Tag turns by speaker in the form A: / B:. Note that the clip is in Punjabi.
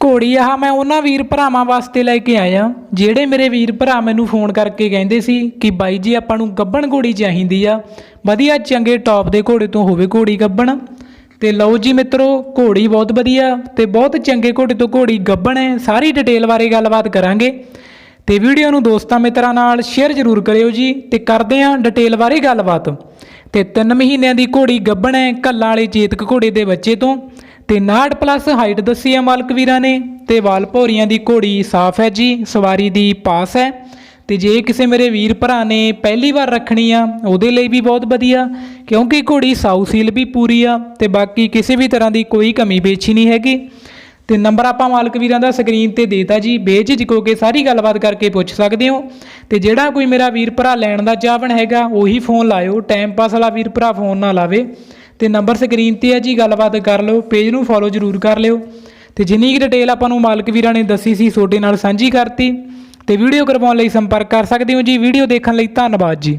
A: ਘੋੜੀ ਆਹ ਮੈਂ ਉਹਨਾਂ ਵੀਰ ਭਰਾਵਾਂ ਵਾਸਤੇ ਲੈ ਕੇ ਆਇਆ। ਜਿਹੜੇ ਮੇਰੇ ਵੀਰ ਭਰਾ ਮੈਨੂੰ ਫੋਨ ਕਰਕੇ ਕਹਿੰਦੇ ਸੀ ਕਿ ਬਾਈ ਜੀ, ਆਪਾਂ ਨੂੰ ਗੱਬਣ ਘੋੜੀ ਚਾਹੀਦੀ ਆ। ਵਧੀਆ ਚੰਗੇ ਟੌਪ ਦੇ ਘੋੜੇ ਤੋਂ ਹੋਵੇ ਘੋੜੀ ਗੱਬਣ। ਤੇ ਲਓ ਜੀ ਮਿੱਤਰੋ, ਘੋੜੀ ਬਹੁਤ ਵਧੀਆ ਤੇ ਬਹੁਤ ਚੰਗੇ ਘੋੜੇ ਤੋਂ ਘੋੜੀ ਗੱਬਣ ਹੈ। ਸਾਰੀ ਡਿਟੇਲ ਬਾਰੇ ਗੱਲਬਾਤ ਕਰਾਂਗੇ। ਤੇ ਵੀਡੀਓ ਨੂੰ ਦੋਸਤਾਂ ਮਿੱਤਰਾਂ ਨਾਲ ਸ਼ੇਅਰ ਜ਼ਰੂਰ ਕਰਿਓ ਜੀ ਤੇ ਕਰਦੇ ਆਂ ਡਿਟੇਲ ਬਾਰੇ ਗੱਲਬਾਤ। ਤੇ 3 ਮਹੀਨਿਆਂ ਦੀ ਘੋੜੀ ਗੱਬਣ ਹੈ ਕੱਲਾਂ ਵਾਲੇ ਚੇਤਕ ਘੋੜੇ ਦੇ ਬੱਚੇ ਤੋਂ। ਤੇ 69 ਪਲੱਸ ਹਾਈਟ ਦੱਸੀ ਹੈ ਮਾਲਕ ਵੀਰਾਂ ਨੇ। ਤੇ ਵਾਲ ਭੌਰੀਆਂ ਦੀ ਘੋੜੀ ਸਾਫ਼ ਹੈ ਜੀ, ਸਵਾਰੀ ਦੀ ਪਾਸ ਹੈ। ਤੇ ਜੇ ਕਿਸੇ ਮੇਰੇ ਵੀਰ ਭਰਾ ਨੇ ਪਹਿਲੀ ਵਾਰ ਰੱਖਣੀ ਆ, ਉਹਦੇ ਲਈ ਵੀ ਬਹੁਤ ਵਧੀਆ, ਕਿਉਂਕਿ ਘੋੜੀ ਸਾਊ ਸੀਲ ਵੀ ਪੂਰੀ ਆ ਤੇ ਬਾਕੀ ਕਿਸੇ ਵੀ ਤਰ੍ਹਾਂ ਦੀ ਕੋਈ ਕਮੀ ਪੇਸ਼ੀ ਨਹੀਂ ਹੈਗੀ। ਤੇ ਨੰਬਰ ਆਪਾਂ ਮਾਲਕ ਵੀਰਾਂ ਦਾ ਸਕਰੀਨ ਤੇ ਦੇਤਾ ਜੀ, ਬੇਝਿਜਕ ਹੋ ਕੇ ਸਾਰੀ ਗੱਲਬਾਤ ਕਰਕੇ ਪੁੱਛ ਸਕਦੇ ਹੋ। ਤੇ ਜਿਹੜਾ ਕੋਈ ਮੇਰਾ ਵੀਰ ਭਰਾ ਲੈਣ ਦਾ ਚਾਹਵਣ ਹੈਗਾ, ਉਹੀ ਫੋਨ ਲਾਇਓ ਟਾਈਮ ਪਾਸ ਵਾਲਾ ਵੀਰ ਭਰਾ ਫੋਨ ਨਾ ਲਾਵੇ। ਤੇ ਨੰਬਰ ਸਕਰੀਨ ਤੇ ਹੈ ਜੀ, ਗੱਲਬਾਤ ਕਰ ਲਓ, ਪੇਜ ਨੂੰ ਫੋਲੋ ਜ਼ਰੂਰ ਕਰ ਲਿਓ। ਤੇ ਜਿੰਨੀ ਕੁ ਡਿਟੇਲ ਆਪਾਂ ਨੂੰ ਮਾਲਕ ਵੀਰਾਂ ਨੇ ਦੱਸੀ ਸੀ, ਤੁਹਾਡੇ ਨਾਲ ਸਾਂਝੀ ਕਰਤੀ। ਤੇ ਵੀਡੀਓ ਕਰਵਾਉਣ ਲਈ ਸੰਪਰਕ ਕਰ ਸਕਦੇ ਹੋ ਜੀ। ਵੀਡੀਓ ਦੇਖਣ ਲਈ ਧੰਨਵਾਦ ਜੀ।